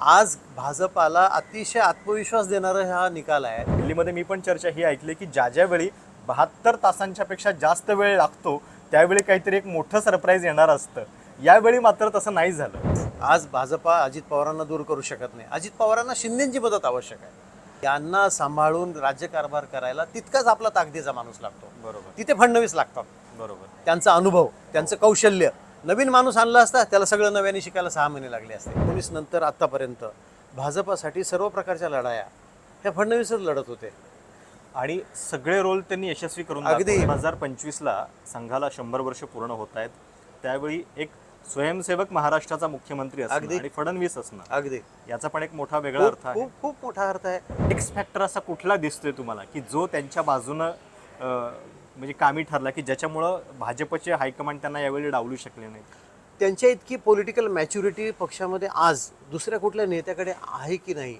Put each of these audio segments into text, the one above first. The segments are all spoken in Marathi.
आज भाजपाला अतिशय आत्मविश्वास देणारा हा निकाल आहे. दिल्लीमध्ये मी पण चर्चा ही ऐकली की ज्या ज्या वेळी बहात्तर तासांच्या पेक्षा जास्त वेळ लागतो त्यावेळी काहीतरी एक मोठं सरप्राईज येणार असतं. यावेळी मात्र तसं नाही झालं. आज भाजपा अजित पवारांना दूर करू शकत नाही. अजित पवारांना शिंदेची मदत आवश्यक आहे. यांना सांभाळून राज्यकारभार करायला तितकाच आपला ताकदीचा माणूस लागतो. बरोबर. तिथे फडणवीस लागतात. बरोबर. त्यांचा अनुभव त्यांचं कौशल्य नवीन माणूस आणला असता त्याला सगळं नव्याने शिकायला सहा महिने लागले असते. एकोणीस नंतर आत्तापर्यंत भाजपासाठी सर्व प्रकारच्या लढाया ह्या फडणवीसच लढत होते. आणि सगळे रोल त्यांनी यशस्वी करून अगदी. दोन हजार पंचवीसला संघाला शंभर वर्ष पूर्ण होत आहेत. त्यावेळी एक स्वयंसेवक महाराष्ट्राचा मुख्यमंत्री अगदी. आणि फडणवीस असणं. अगदी. याचा पण एक मोठा वेगळा अर्थ आहे. खूप खूप मोठा अर्थ आहे. एक्स फॅक्टर असा कुठला दिसतोय तुम्हाला की जो त्यांच्या बाजूनं म्हणजे कामी ठरला की ज्याच्यामुळं भाजपचे हायकमांड त्यांना यावेळी डावलू शकले नाहीत. त्यांच्या इतकी पॉलिटिकल मॅच्युरिटी पक्षामध्ये आज दुसऱ्या कुठल्या नेत्याकडे आहे की नाही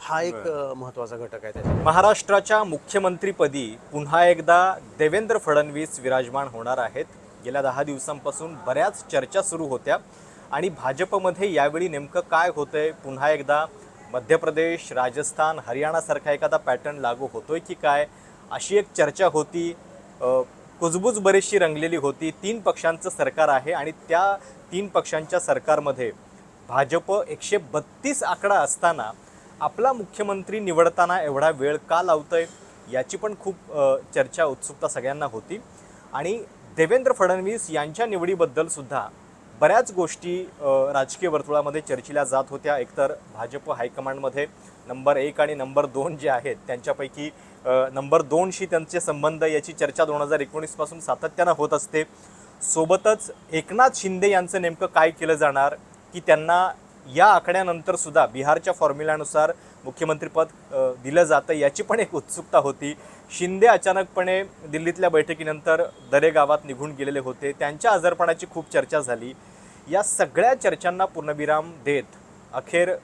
हा एक महत्त्वाचा घटक आहे महाराष्ट्राच्या मुख्यमंत्रीपदी पुन्हा एकदा देवेंद्र फडणवीस विराजमान होणार आहेत. गेल्या दहा दिवसांपासून बऱ्याच चर्चा सुरू होत्या. आणि भाजपमध्ये यावेळी नेमकं काय होतंय? पुन्हा एकदा मध्य प्रदेश राजस्थान हरियाणासारखा एखादा पॅटर्न लागू होतोय की काय? अशी एक चर्चा होती. कुजबूज बरीचशी रंगलेली होती. तीन पक्षांचं सरकार आहे आणि त्या तीन पक्षांच्या सरकारमध्ये भाजप एकशे बत्तीस आकडा असताना आपला मुख्यमंत्री निवडताना एवढा वेळ का लावतोय याची पण खूप चर्चा उत्सुकता सगळ्यांना होती. आणि देवेंद्र फडणवीस यांच्या निवडीबद्दल सुद्धा बऱ्याच गोष्टी राजकीय वर्तुळामध्ये चर्चिल्या जात होत्या. एकतर भाजप हायकमांडमध्ये नंबर एक आणि नंबर दोन जे आहेत त्यांच्यापैकी नंबर दोनशी त्यांचे संबंध याची चर्चा दोन हजार एकोणीसपासून सातत्यानं होत असते. सोबतच एकनाथ शिंदे यांचं नेमकं काय केलं जाणार? की त्यांना या आकड्यानंतर सुद्धा बिहारच्या फॉर्म्युल्यानुसार मुख्यमंत्रीपद दिलं जातं याची पण एक उत्सुकता होती. शिंदे अचानकपणे दिल्लीतल्या बैठकीनंतर दरे गावात निघून गेलेले होते. त्यांच्या आजारपणाची खूप चर्चा झाली. या सगळ्या चर्चांना पूर्णविराम देत अखेर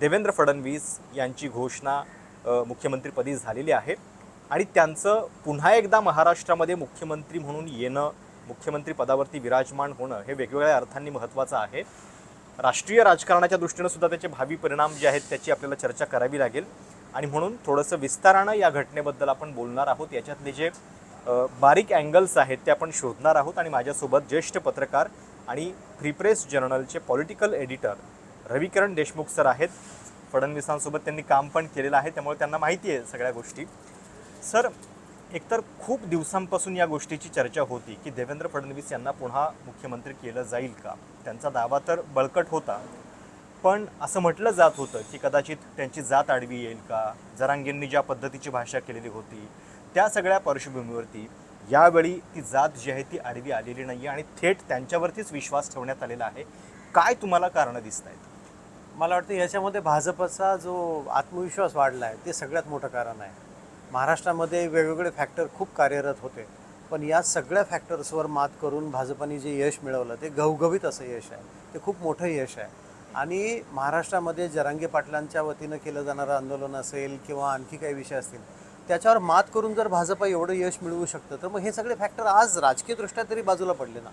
देवेंद्र फडणवीस यांची घोषणा मुख्यमंत्रीपदी झालेली आहे आणि त्यांचं पुन्हा एकदा महाराष्ट्रामध्ये मुख्यमंत्री म्हणून येणं मुख्यमंत्री पदावरती विराजमान होणं हे वेगवेगळ्या अर्थांनी महत्त्वाचं आहे. राष्ट्रीय राजकारणाच्या दृष्टीनं सुद्धा त्याचे भावी परिणाम जे आहेत त्याची आपल्याला चर्चा करावी लागेल. आणि म्हणून थोडंसं विस्तारानं या घटनेबद्दल आपण बोलणार आहोत. याच्यातले जे बारीक अँगल्स आहेत ते आपण शोधणार आहोत. आणि माझ्यासोबत ज्येष्ठ पत्रकार आणि free press जर्नलचे political editor Ravikiran Deshmukh sir आहेत. फडणवीसांसोबत त्यांनी काम पण केलेलं आहे त्यामुळे त्यांना माहिती आहे सगळ्या गोष्टी. सर एकतर खूप दिवसांपासून या गोष्टीची चर्चा होती की देवेंद्र फडणवीस यांना पुन्हा मुख्यमंत्री केलं जाईल का? त्यांचा दावा तर बळकट होता पण असं म्हटलं जात होतं की कदाचित त्यांची जात आडवी येईल का? जरांगेंनी ज्या पद्धतीची भाषा केलेली होती त्या सगळ्या पार्श्वभूमीवरती यावेळी ती जात जी आहे ती आडवी आलेली नाही आहे आणि थेट त्यांच्यावरतीच विश्वास ठेवण्यात आलेला आहे. काय तुम्हाला कारणं दिसत आहेत मला वाटतं याच्यामध्ये भाजपचा जो आत्मविश्वास वाढला आहे ते सगळ्यात मोठं कारण आहे. महाराष्ट्रामध्ये वेगवेगळे फॅक्टर खूप कार्यरत होते. पण या सगळ्या फॅक्टर्सवर मात करून भाजपाने जे यश मिळवलं ते घवघवीत असं यश आहे. ते खूप मोठं यश आहे. आणि महाराष्ट्रामध्ये जरांगे पाटलांच्या वतीनं केलं जाणारं आंदोलन असेल किंवा आणखी काही विषय असतील त्याच्यावर मात करून जर भाजपा एवढं यश मिळवू शकतं तर मग हे सगळे फॅक्टर आज राजकीयदृष्ट्या तरी बाजूला पडले ना.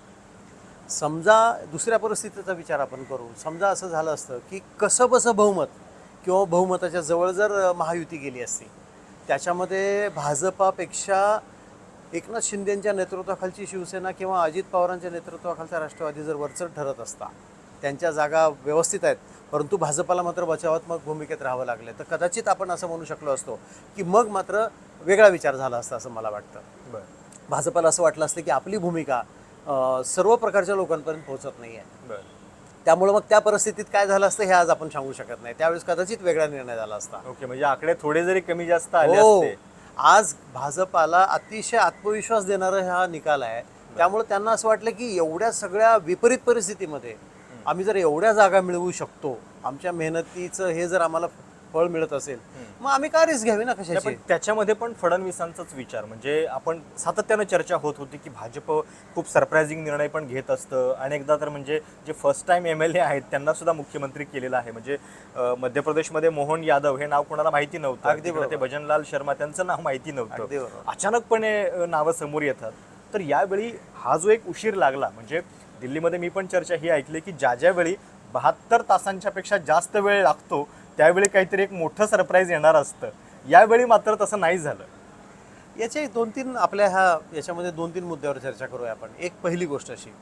समजा दुसऱ्या परिस्थितीचा विचार आपण करू. समजा असं झालं असतं की कसं बसं बहुमत किंवा बहुमताच्या जवळ जर महायुती गेली असती त्याच्यामध्ये भाजपापेक्षा एकनाथ शिंदेंच्या नेतृत्वाखालची शिवसेना किंवा अजित पवारांच्या नेतृत्वाखालचा राष्ट्रवादी जर वरचढ ठरत असता त्यांच्या जागा व्यवस्थित आहेत परंतु भाजपाला मात्र बचावात्मक भूमिकेत राहावं लागलं तर कदाचित आपण असं म्हणू शकलो असतो की मग मात्र वेगळा विचार झाला असता असं मला वाटतं. बरं. भाजपाला असं वाटलं असतं की आपली भूमिका सर्व प्रकारच्या लोकांपर्यंत पोहोचत नाही आहे त्यामुळे मग त्या परिस्थितीत काय झालं असतं हे आज आपण सांगू शकत नाही. त्यावेळेस कदाचित वेगळा निर्णय झाला असता. ओके म्हणजे आकडे थोडे जरी कमी जास्त आले हो. असते. आज भाजपाला अतिशय आत्मविश्वास देणारा हा निकाल आहे. त्यामुळे त्यांना असं वाटलं की एवढ्या सगळ्या विपरीत परिस्थितीमध्ये आम्ही जर एवढ्या जागा मिळवू शकतो आमच्या मेहनतीचं हे जर आम्हाला फळ मिळत असेल मग आम्ही का रिस्क घ्यावी ना कशाची? त्याच्यामध्ये पण फडणवीसांचाच विचार म्हणजे आपण सातत्यानं चर्चा होत होती की भाजप खूप सरप्रायझिंग निर्णय पण घेत असतं. अनेकदा तर म्हणजे जे first time M L A आहेत त्यांना सुद्धा मुख्यमंत्री केलेलं आहे. म्हणजे मध्य प्रदेशमध्ये मोहन यादव हे नाव कोणाला माहिती नव्हतं. अगदी ते. भजनलाल शर्मा त्यांचं नाव माहिती नव्हतं. अचानकपणे नावं समोर येतात. तर यावेळी हा जो एक उशीर लागला म्हणजे दिल्लीमध्ये मी पण चर्चा ही ऐकली की ज्या ज्या वेळी बहात्तर तासांच्या पेक्षा जास्त वेळ लागतो त्यावेळी काहीतरी एक मोठं सरप्राईज येणार असतं. यावेळी मात्र तसं नाही झालं. याचे दोन तीन आपल्या ह्या याच्यामध्ये दोन तीन मुद्द्यावर चर्चा करूया आपण. एक पहिली गोष्ट अशी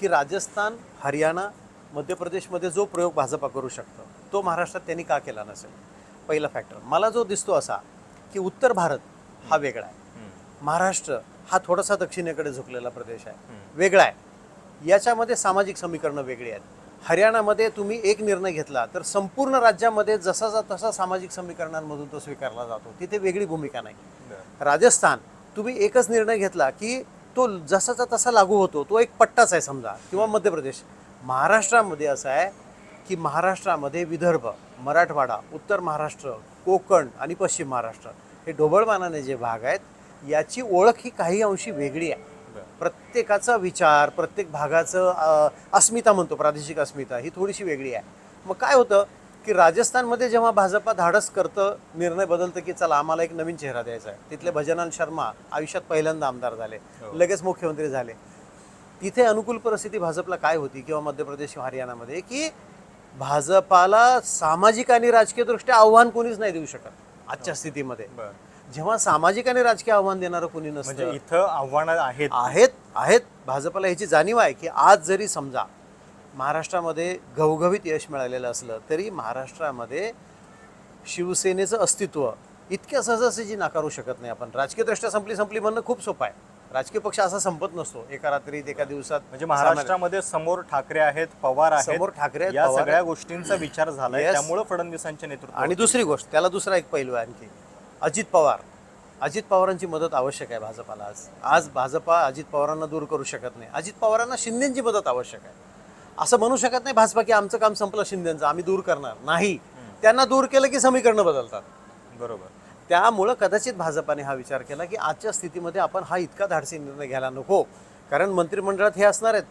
की राजस्थान हरियाणा मध्य प्रदेशमध्ये जो प्रयोग भाजपा करू शकतो तो महाराष्ट्रात त्यांनी का केला नसेल? पहिला फॅक्टर मला जो दिसतो असा की उत्तर भारत हा वेगळा आहे. महाराष्ट्र हा थोडासा दक्षिणेकडे झुकलेला प्रदेश आहे. वेगळा आहे. याच्यामध्ये सामाजिक समीकरणं वेगळी आहेत. हरियाणामध्ये तुम्ही एक निर्णय घेतला तर संपूर्ण राज्यामध्ये जसाचा तसा सामाजिक समीकरणांमधून तो स्वीकारला जातो. तिथे वेगळी भूमिका नाही. राजस्थान तुम्ही एकच निर्णय घेतला की तो जसाचा तसा लागू होतो तो एक पट्टाच आहे समजा किंवा मध्य प्रदेश. महाराष्ट्रामध्ये असं आहे की महाराष्ट्रामध्ये विदर्भ मराठवाडा उत्तर महाराष्ट्र कोकण आणि पश्चिम महाराष्ट्र हे ढोबळमानाने जे भाग आहेत याची ओळख ही काही अंशी वेगळी आहे. प्रत्येकाचा विचार प्रत्येक भागाचं अस्मिता म्हणतो प्रादेशिक अस्मिता ही थोडीशी वेगळी आहे. मग काय होतं की राजस्थानमध्ये जेव्हा भाजपा धाडस करतं निर्णय बदलतं की चला आम्हाला एक नवीन चेहरा द्यायचा आहे. तिथले भजनान शर्मा आयुष्यात पहिल्यांदा आमदार झाले. हो. लगेच मुख्यमंत्री झाले. तिथे अनुकूल परिस्थिती भाजपला काय होती किंवा मध्य प्रदेश किंवा हरियाणामध्ये की भाजपाला सामाजिक आणि राजकीय दृष्ट्या आव्हान कोणीच नाही देऊ शकत आजच्या स्थितीमध्ये. जेव्हा सामाजिक आणि राजकीय आव्हान देणारं कोणी म्हणजे नसतं इथं आव्हानं आहेत. आहेत आहेत भाजपला ह्याची जाणीव आहे की आज जरी समजा महाराष्ट्रामध्ये घवघवीत यश मिळालेलं असलं तरी महाराष्ट्रामध्ये शिवसेनेचं अस्तित्व इतक्या सहजासहजी नाकारू शकत नाही आपण. राजकीय दृष्ट्या संपली संपली म्हणणं खूप सोपं आहे. राजकीय पक्ष असा संपत नसतो. एका रात्रीत एका दिवसात म्हणजे महाराष्ट्रामध्ये समोर ठाकरे आहेत पवार आहेत समोर ठाकरे आहेत, या पवार सगळ्या आहेत. गोष्टींचा विचार झालाय. Yes. त्यामुळे फडणवीसांच्या नेतृत्वात आणि दुसरी गोष्ट त्याला दुसरा एक पैलू आहे आणखी. अजित पवार. अजित पवारांची मदत आवश्यक आहे भाजपाला आज. आज भाजपा अजित पवारांना दूर करू शकत नाही. अजित पवारांना शिंदेची मदत आवश्यक आहे. असं म्हणू शकत नाही भाजपा की आमचं काम संपलं शिंदेचं आम्ही दूर करणार. नाही. त्यांना दूर केलं की समीकरणं बदलतात. बरोबर. त्यामुळं कदाचित भाजपाने हा विचार केला की आजच्या स्थितीमध्ये आपण हा इतका धाडसी निर्णय घ्यायला नको. कारण मंत्रिमंडळात हे असणार आहेत.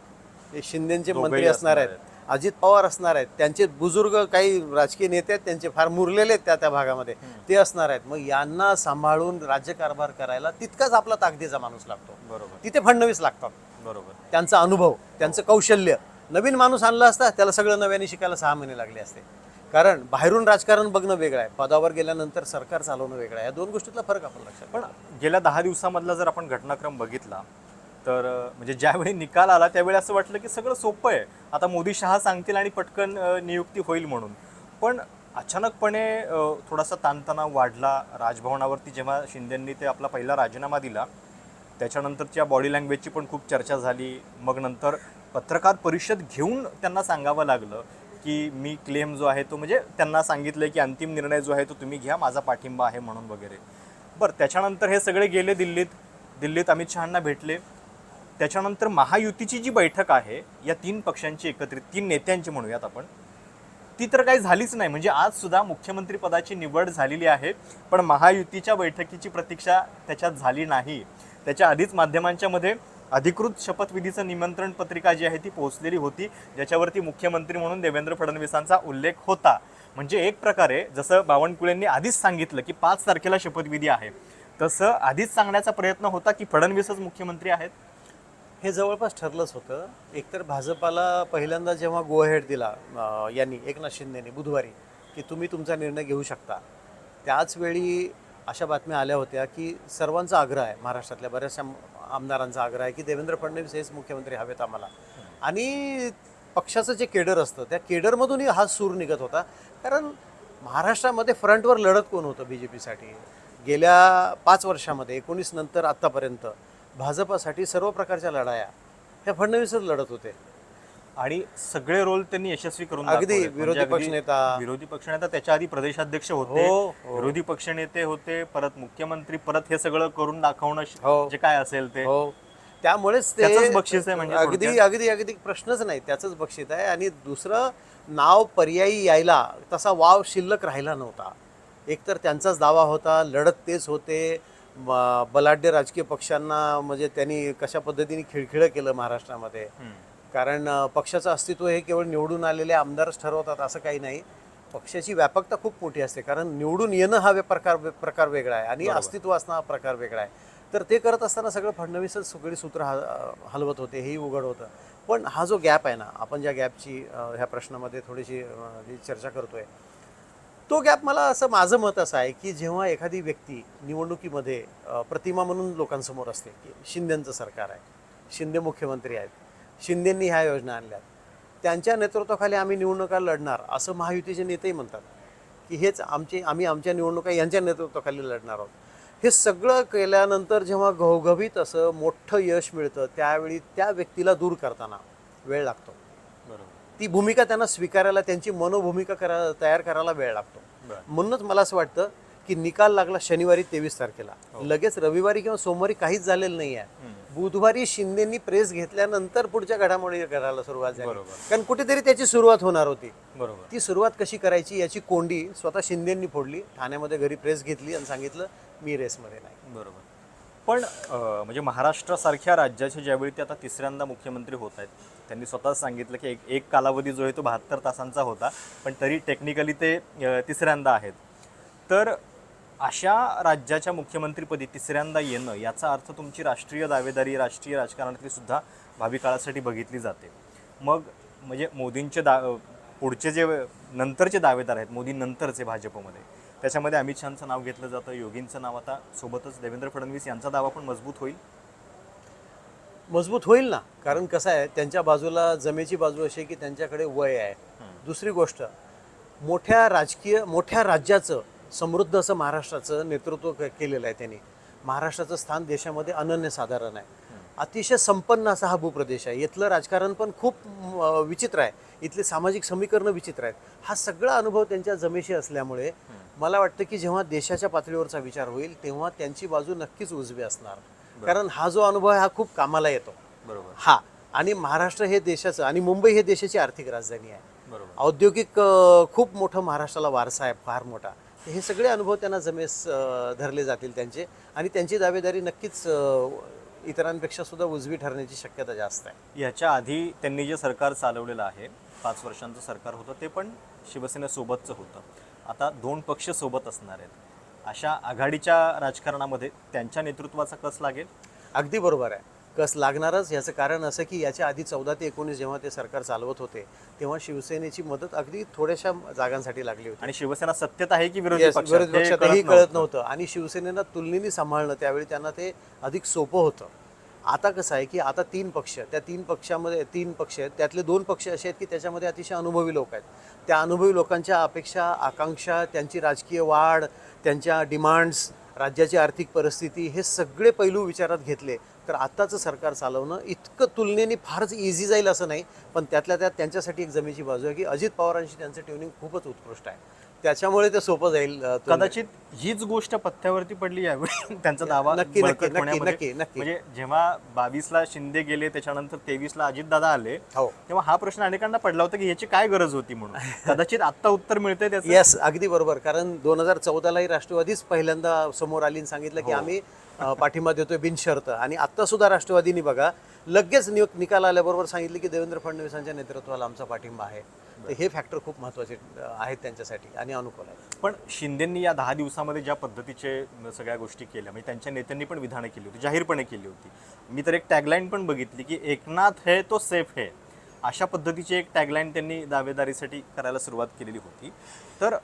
हे शिंदेचे मंत्री असणार आहेत. अजित पवार असणार आहेत. त्यांचे बुजुर्ग काही राजकीय नेते आहेत त्यांचे फार मुरलेले आहेत त्या त्या भागामध्ये. ते असणार आहेत. मग यांना सांभाळून राज्यकारभार करायला तितकाच आपला ताकदीचा माणूस लागतो. बरोबर. तिथे फडणवीस लागतात. बरोबर. त्यांचा अनुभव त्यांचं कौशल्य. नवीन माणूस आणला असता त्याला सगळं नव्याने शिकायला सहा महिने लागले असते. कारण बाहेरून राजकारण बघणं वेगळं आहे. पदावर गेल्यानंतर सरकार चालवणं वेगळं आहे. या दोन गोष्टीतला फरक आपण लक्षात पण गेल्या दहा दिवसामधला जर आपण घटनाक्रम बघितला तर म्हणजे ज्यावेळी निकाल आला त्यावेळी असं वाटलं की सगळं सोपं आहे. आता मोदी शहा सांगतील आणि पटकन नियुक्ती होईल म्हणून. पण अचानकपणे थोडासा ताणतणाव वाढला राजभवनावरती जेव्हा शिंदेंनी ते आपला पहिला राजीनामा दिला त्याच्यानंतरच्या बॉडी लँग्वेजची पण खूप चर्चा झाली. मग नंतर पत्रकार परिषद घेऊन त्यांना सांगावं लागलं की मी क्लेम जो आहे तो म्हणजे त्यांना सांगितलं की अंतिम निर्णय जो आहे तो तुम्ही घ्या माझा पाठिंबा आहे म्हणून वगैरे. बरं त्याच्यानंतर हे सगळे गेले दिल्लीत. दिल्लीत अमित शहांना भेटले. त्याच्यानंतर महायुतीची जी बैठक आहे या तीन पक्षांची एकत्रित तीन नेत्यांची म्हणूयात आपण ती तर काही झालीच नाही. म्हणजे आज सुद्धा मुख्यमंत्री पदाची निवड झालेली आहे पण महायुतीच्या बैठकीची प्रतीक्षा त्याच्यात झाली नाही. त्याच्या आधीच माध्यमांच्या मध्ये अधिकृत शपथविधीचं निमंत्रण पत्रिका जी आहे ती पोहोचलेली होती ज्याच्यावरती मुख्यमंत्री म्हणून देवेंद्र फडणवीसांचा उल्लेख होता. म्हणजे एक प्रकारे जसं बावनकुळेंनी आधीच सांगितलं की पाच तारखेला शपथविधी आहे तसं आधीच सांगण्याचा प्रयत्न होता की फडणवीसच मुख्यमंत्री आहेत. हे जवळपास ठरलंच होतं. एकतर भाजपाला पहिल्यांदा जेव्हा गो हेड दिला यांनी एकनाथ शिंदेने बुधवारी की तुम्ही तुमचा निर्णय घेऊ शकता. त्याच वेळी अशा बातम्या आल्या होत्या की सर्वांचा आग्रह आहे महाराष्ट्रातल्या बऱ्याचशा आमदारांचा आग्रह आहे की देवेंद्र फडणवीस हेच मुख्यमंत्री हवेत आम्हाला. आणि पक्षाचं जे केडर असतं त्या केडरमधूनही हा सूर निघत होता. कारण महाराष्ट्रामध्ये फ्रंटवर लढत कोण होतं बी जे पीसाठी गेल्या पाच वर्षामध्ये एकोणीस नंतर आत्तापर्यंत भाजपासाठी सर्व प्रकारच्या लढाया ह्या फडणवीसच लढत होते आणि सगळे रोल त्यांनी यशस्वी करून अगदी. म्हणजे विरोधी पक्षनेता. विरोधी पक्षनेता त्याच्या आधी प्रदेशाध्यक्ष होते हो, हो. विरोधी पक्षनेते होते परत मुख्यमंत्री परत हे सगळं करून दाखवणं हो. जे काय असेल ते त्यामुळेच ते बक्षीस आहे म्हणजे अगदी. अगदी अगदी प्रश्नच नाही त्याचंच बक्षीस आहे आणि दुसरं नाव पर्यायी यायला तसा वाव शिल्लक राहिला नव्हता एकतर त्यांचाच दावा होता लढत तेच होते बलाढ्य राजकीय पक्षांना म्हणजे त्यांनी कशा पद्धतीने खिळखिळं केलं महाराष्ट्रामध्ये. कारण पक्षाचं अस्तित्व हे केवळ निवडून आलेले आमदारच ठरवतात असं काही नाही. पक्षाची व्यापकता खूप मोठी असते. कारण निवडून येणं हा वे- प्रकार प्रकार वेगळा आहे आणि. अस्तित्व असणं हा प्रकार वेगळा आहे. तर ते करत असताना सगळं फडणवीसच सगळी सूत्र हलवत होते हेही उघड होतं. पण हा जो गॅप आहे ना आपण ज्या गॅपची ह्या प्रश्नामध्ये थोडीशी चर्चा करतोय तो गॅप मला असं माझं मत असं आहे की जेव्हा एखादी व्यक्ती निवडणुकीमध्ये प्रतिमा म्हणून लोकांसमोर असते की शिंदेचं सरकार आहे शिंदे मुख्यमंत्री आहेत शिंदेंनी ह्या योजना आणल्यात त्यांच्या नेतृत्वाखाली आम्ही निवडणुका लढणार असं महायुतीचे नेतेही म्हणतात की हेच आमचे आम्ही आमच्या निवडणुका यांच्या नेतृत्वाखाली लढणार आहोत. हे सगळं केल्यानंतर जेव्हा घवघवीत असं मोठं यश मिळतं त्यावेळी त्या व्यक्तीला दूर करताना वेळ लागतो. बरोबर. ती भूमिका त्यांना स्वीकारायला त्यांची मनोभूमिका करा तयार करायला वेळ लागतो. म्हणूनच मला असं वाटतं की निकाल लागला शनिवारी तेवीस तारखेला. हो. लगेच रविवारी किंवा सोमवारी काहीच झालेलं नाही आहे. बुधवारी शिंदेनी प्रेस घेतल्यानंतर पुढच्या घडामोडी करायला सुरुवात झाली. बरोबर. कारण कुठेतरी त्याची सुरुवात होणार होती. बरोबर. ती सुरुवात कशी करायची याची कोंडी स्वतः शिंदेंनी फोडली. ठाण्यामध्ये घरी प्रेस घेतली आणि सांगितलं मी रेसमध्ये नाही. बरोबर. पण म्हणजे महाराष्ट्रासारख्या राज्याचे ज्यावेळी ते आता तिसऱ्यांदा मुख्यमंत्री होत आहेत त्यांनी स्वतःच सांगितलं की एक एक कालावधी जो आहे तो बहात्तर तासांचा होता पण तरी टेक्निकली ते तिसऱ्यांदा आहेत. तर अशा राज्याच्या मुख्यमंत्रीपदी तिसऱ्यांदा येणं याचा अर्थ तुमची राष्ट्रीय दावेदारी राष्ट्रीय राजकारणातली सुद्धा भावी काळासाठी बघितली जाते. मग म्हणजे मोदींचे दा पुढचे जे नंतरचे दावेदार आहेत मोदी नंतरचे भाजपमध्ये त्याच्यामध्ये अमित शहाचं नाव घेतलं जातं योगींचं नाव आता सोबतच देवेंद्र फडणवीस यांचा दावा पण मजबूत होईल. मजबूत होईल ना? कारण कसं आहे त्यांच्या बाजूला जमेची बाजू अशी की त्यांच्याकडे वय आहे. दुसरी गोष्ट मोठ्या राजकीय मोठ्या राज्याचं समृद्ध असं महाराष्ट्राचं नेतृत्व केलेलं आहे त्यांनी. महाराष्ट्राचं स्थान देशामध्ये अनन्यसाधारण आहे. अतिशय संपन्न असा हा भूप्रदेश आहे. इथलं राजकारण पण खूप विचित्र आहे. इथले सामाजिक समीकरणं विचित्र आहेत. हा सगळा अनुभव त्यांच्या जमेशी असल्यामुळे मला वाटतं की जेव्हा देशाच्या पातळीवरचा विचार होईल तेव्हा त्यांची बाजू नक्कीच उजवी असणार. कारण हा जो अनुभव आहे हा खूप कामाला येतो. बरोबर. हा. आणि महाराष्ट्र हे देशाचं आणि मुंबई हे देशाची आर्थिक राजधानी आहे. बरोबर. औद्योगिक खूप मोठं महाराष्ट्राला वारसा आहे फार मोठा. हे सगळे अनुभव त्यांना जमेस धरले जातील त्यांचे. आणि त्यांची दावेदारी नक्कीच इतरांपेक्षा सुद्धा उजवी ठरण्याची शक्यता जास्त आहे. याच्या आधी त्यांनी जे सरकार चालवलेलं आहे पाच वर्षांचं सरकार होतं ते पण शिवसेनेसोबतचं होतं. आता दोन पक्ष सोबत असणार आहेत. अशा आघाडीच्या राजकारणामध्ये त्यांच्या नेतृत्वाचा कस लागेल? अगदी बरोबर आहे. कस लागणारच याचं कारण असं की याच्या आधी चौदा ते एकोणीस जेव्हा ते सरकार चालवत होते तेव्हा शिवसेनेची मदत अगदी थोड्याशा जागांसाठी लागली होती. आणि शिवसेना सत्तेत आहे की विरोधी पक्षात कळत. नव्हतं. आणि शिवसेनेनं तुलनेने सांभाळणं त्यावेळी त्यांना ते अधिक सोपं होतं. आता कसं आहे की आता तीन पक्ष त्या तीन पक्षामध्ये तीन पक्ष आहेत. त्यातले दोन पक्ष असे आहेत की त्याच्यामध्ये अतिशय अनुभवी लोक आहेत. त्या अनुभवी लोकांच्या अपेक्षा आकांक्षा त्यांची राजकीय वाढ त्यांच्या डिमांड्स राज्याची आर्थिक परिस्थिती हे सगळे पैलू विचारात घेतले. तर आत्ताचं सरकार चालवणं इतकं तुलनेने फारच इझी जाईल असं नाही. पण त्यातल्या त्यात त्यांच्यासाठी एक जमेची बाजू आहे की अजित पवारांशी त्यांचं ट्युनिंग खूपच उत्कृष्ट आहे. त्याच्यामुळे ते सोपं जाईल. कदाचित हीच गोष्ट पथ्यावरती पडली यावेळी त्यांचा दावा नक्की, नक्की, बळकट नक्की, होण्यामध्ये. नक्की, नक्की. म्हणजे जेव्हा बावीसला शिंदे गेले त्याच्यानंतर तेवीसला अजितदादा आले हो तेव्हा हा प्रश्न अनेकांना पडला होता की ह्याची काय गरज होती म्हणून कदाचित आत्ता उत्तर मिळतंय त्याचं येस अगदी बरोबर कारण दोन हजार चौदालाही राष्ट्रवादीच पहिल्यांदा समोर आली आणि सांगितलं की हो. आम्ही अं, पाठिंबा देतोय बिनशर्त आणि आत्ता सुद्धा राष्ट्रवादीनी बघा लगेच नि- निकाल आल्याबरोबर सांगितले की देवेंद्र फडणवीसांच्या नेतृत्वाला आमचा पाठिंबा आहे तर हे फॅक्टर खूप महत्त्वाचे अं, आहेत त्यांच्यासाठी आणि अनुकूल आहेत. पण शिंदेंनी या दहा दिवसामध्ये ज्या पद्धतीचे सगळ्या गोष्टी केल्या म्हणजे त्यांच्या नेत्यांनी पण विधानं केली होती जाहीरपणे केली होती. मी तर एक टॅगलाईन पण बघितली की एकनाथ है तो सेफ है. अशा पद्धतीची एक टॅगलाईन त्यांनी दावेदारीसाठी करायला सुरुवात केलेली होती. तर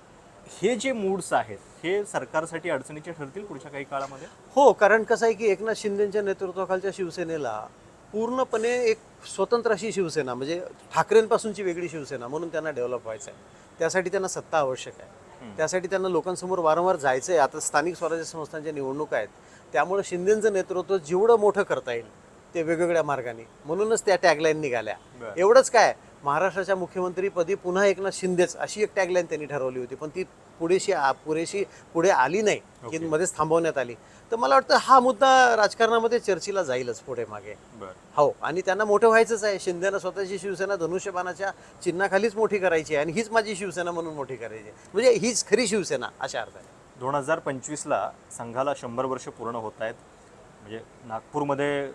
हे जे मूड्स आहेत हे सरकारसाठी अडचणीचे ठरतील पुढच्या काही काळामध्ये? हो कारण कसं आहे की एकनाथ शिंदेच्या नेतृत्वाखालच्या शिवसेनेला पूर्णपणे एक स्वतंत्र अशी शिवसेना म्हणजे ठाकरेंपासूनची वेगळी शिवसेना म्हणून त्यांना डेव्हलप व्हायचं आहे त्यासाठी त्यांना सत्ता आवश्यक आहे. त्यासाठी त्यांना लोकांसमोर वारंवार जायचं आहे आता स्थानिक स्वराज्य संस्थांच्या निवडणुका आहेत. त्यामुळे शिंदेचं नेतृत्व जेवढं मोठं करता येईल ते वेगवेगळ्या मार्गाने. म्हणूनच त्या टॅगलाईन निघाल्या. एवढंच काय महाराष्ट्राच्या मुख्यमंत्रीपदी पुन्हा एकनाथ शिंदेच अशी एक टॅगलाईन त्यांनी ठरवली होती. पण ती पुरेशी पुरेशी पुढे आली नाही. की. मध्येच थांबवण्यात आली. तर मला वाटतं हा मुद्दा राजकारणामध्ये चर्चेला जाईलच पुढे मागे. हो आणि त्यांना मोठं व्हायचंच आहे. शिंदेना स्वतःची शिवसेना धनुष्यबाणाच्या चिन्हाखालीच मोठी करायची आहे आणि हीच माझी शिवसेना म्हणून मोठी करायची. म्हणजे हीच खरी शिवसेना अशा अर्थाने. दोन हजार पंचवीसला संघाला शंभर वर्ष पूर्ण होत आहेत. म्हणजे नागपूरमध्ये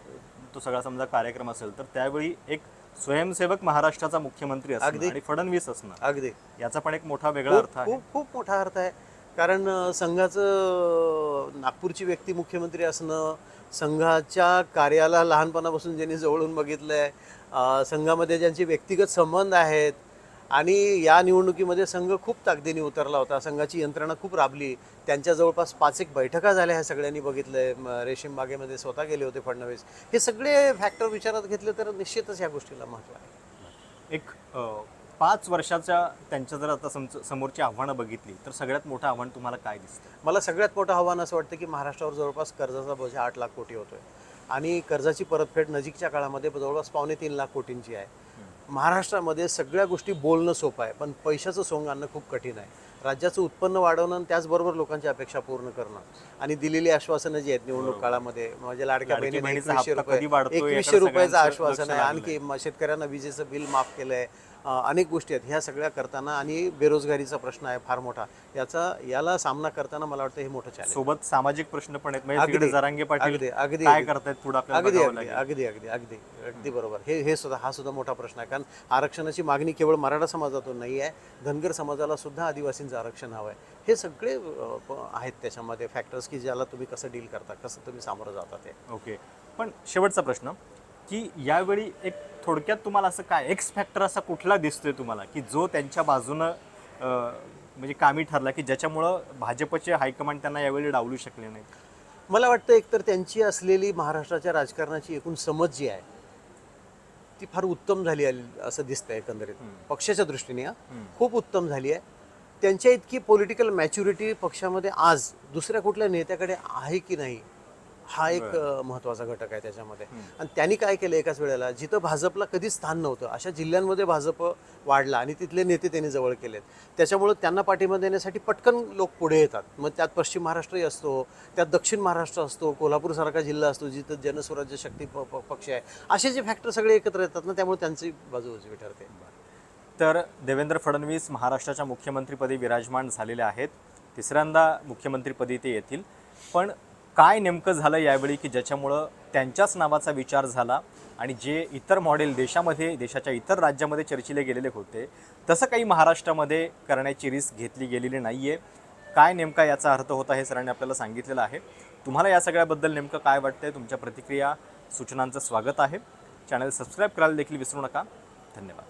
तो सगळा समजा कार्यक्रम असेल तर त्यावेळी एक स्वयंसेवक महाराष्ट्राचा मुख्यमंत्री अगदी. आणि फडणवीस असणार अगदी. याचा पण एक मोठा वेगळा अर्थ आहे. खूप मोठा अर्थ आहे. कारण संघाचं नागपूरची व्यक्ती मुख्यमंत्री असणं संघाच्या कार्याला लहानपणापासून ज्यांनी जवळून बघितलं आहे संघामध्ये ज्यांचे व्यक्तिगत संबंध आहेत आणि या निवडणुकीमध्ये संघ खूप ताकदीने उतरला होता. संघाची यंत्रणा खूप राबली. त्यांच्या जवळपास पाच एक बैठका झाल्या ह्या सगळ्यांनी बघितलं आहे रेशीमबागेमध्ये स्वतः गेले होते फडणवीस. हे सगळे फॅक्टर विचारात घेतले तर निश्चितच ह्या गोष्टीला महत्त्व आहे. एक पाच वर्षाच्या त्यांच्या जर आता सम समोरची आव्हानं बघितली तर सगळ्यात मोठं आव्हान तुम्हाला काय दिसतं? मला सगळ्यात मोठं आव्हान असं वाटतं की महाराष्ट्रावर जवळपास कर्जाचा बोजा आठ लाख कोटी होतोय. आणि कर्जाची परतफेड नजीकच्या काळामध्ये जवळपास पावणे तीन लाख कोटींची आहे. महाराष्ट्रामध्ये सगळ्या गोष्टी बोलणं सोपं आहे पण पैशाचं सोंग आणणं खूप कठीण आहे. राज्याचं उत्पन्न वाढवणं आणि त्याचबरोबर लोकांच्या अपेक्षा पूर्ण करणं आणि दिलेली आश्वासनं जी आहेत निवडणूक काळामध्ये म्हणजे लाडक्या लाडकी बहिणीने एकवीसशे रुपये एकवीसशे रुपयाचं आश्वासन आहे. आणखी शेतकऱ्यांना विजेचं बिल माफ केलं आहे अनेक गोष्टी आहेत. ह्या सगळ्या करताना आणि बेरोजगारीचा प्रश्न आहे फार मोठा. याचा याला सामना करताना मला वाटतं हे मोठं चॅलेंज सोबत सामाजिक प्रश्न पण आहेत. म्हणजे तिकडे जरांगे पाटील अगदी, अगदी, काय. करतायत पुढे आपल्याला अगदी बघावं अगदी लागेल. अगदी अगदी अगदी. अगदी बरोबर. हे हे सुद्धा हा सुद्धा मोठा प्रश्न आहे. कारण आरक्षणाची मागणी केवळ मराठा समाजातून नाही आहे. धनगर समाजाला सुद्धा आदिवासींचं आरक्षण हवं आहे. हे सगळे अ, प- आहेत त्याच्यामध्ये फॅक्टर्स की ज्याला तुम्ही कसं डील करता कसं तुम्ही सामोरं जाता ते. ओके पण शेवटचा प्रश्न की यावेळी एक थोडक्यात तुम्हाला असं काय एक्स फॅक्टर असा कुठला दिसतोय तुम्हाला की जो त्यांच्या बाजूनं म्हणजे कामी ठरला की ज्याच्यामुळं भाजपचे हायकमांड त्यांना यावेळी डावलू शकले नाही मला वाटतं एकतर त्यांची असलेली महाराष्ट्राच्या राजकारणाची एकूण समज जी आहे ती फार उत्तम झाली असं दिसतंय एकंदरीत. पक्षाच्या दृष्टीने खूप उत्तम झाली आहे. त्यांच्या इतकी पॉलिटिकल मॅच्युरिटी पक्षामध्ये आज दुसऱ्या कुठल्या नेत्याकडे आहे की नाही हा एक अ, महत्त्वाचा घटक आहे त्याच्यामध्ये. आणि त्यांनी काय केलं एकाच वेळेला? जिथं भाजपला कधीच स्थान नव्हतं अशा जिल्ह्यांमध्ये भाजप वाढला आणि तिथले नेते त्यांनी जवळ केलेत. त्याच्यामुळं त्यांना पाठिंबा देण्यासाठी पटकन लोक पुढे येतात. मग त्यात पश्चिम महाराष्ट्रही असतो त्यात दक्षिण महाराष्ट्र असतो कोल्हापूरसारखा जिल्हा असतो जिथं जनस्वराज्य शक्ती पक्ष आहे. असे जे फॅक्टर सगळे एकत्र येतात ना त्यामुळे त्यांची बाजू उजवी ठरते. तर देवेंद्र फडणवीस महाराष्ट्राच्या मुख्यमंत्रीपदी विराजमान झालेले आहेत. तिसऱ्यांदा मुख्यमंत्रीपदी ते येतील. पण काय नेमकं झालं यावेळी की ज्याच्यामुळं त्यांच्याच नावाचा विचार झाला आणि जे इतर मॉडेल देशामध्ये देशाच्या इतर राज्यामध्ये चर्चिले गेलेले होते तसं काही महाराष्ट्रामध्ये करण्याची रिस्क घेतली गेलेली नाही आहे काय नेमका याचा अर्थ होता हे सरांनी आपल्याला सांगितलेलं आहे. तुम्हाला या सगळ्याबद्दल नेमकं काय वाटतंय? तुमच्या प्रतिक्रिया सूचनांचं स्वागत आहे. चॅनल सबस्क्राईब करायला देखील विसरू नका. धन्यवाद.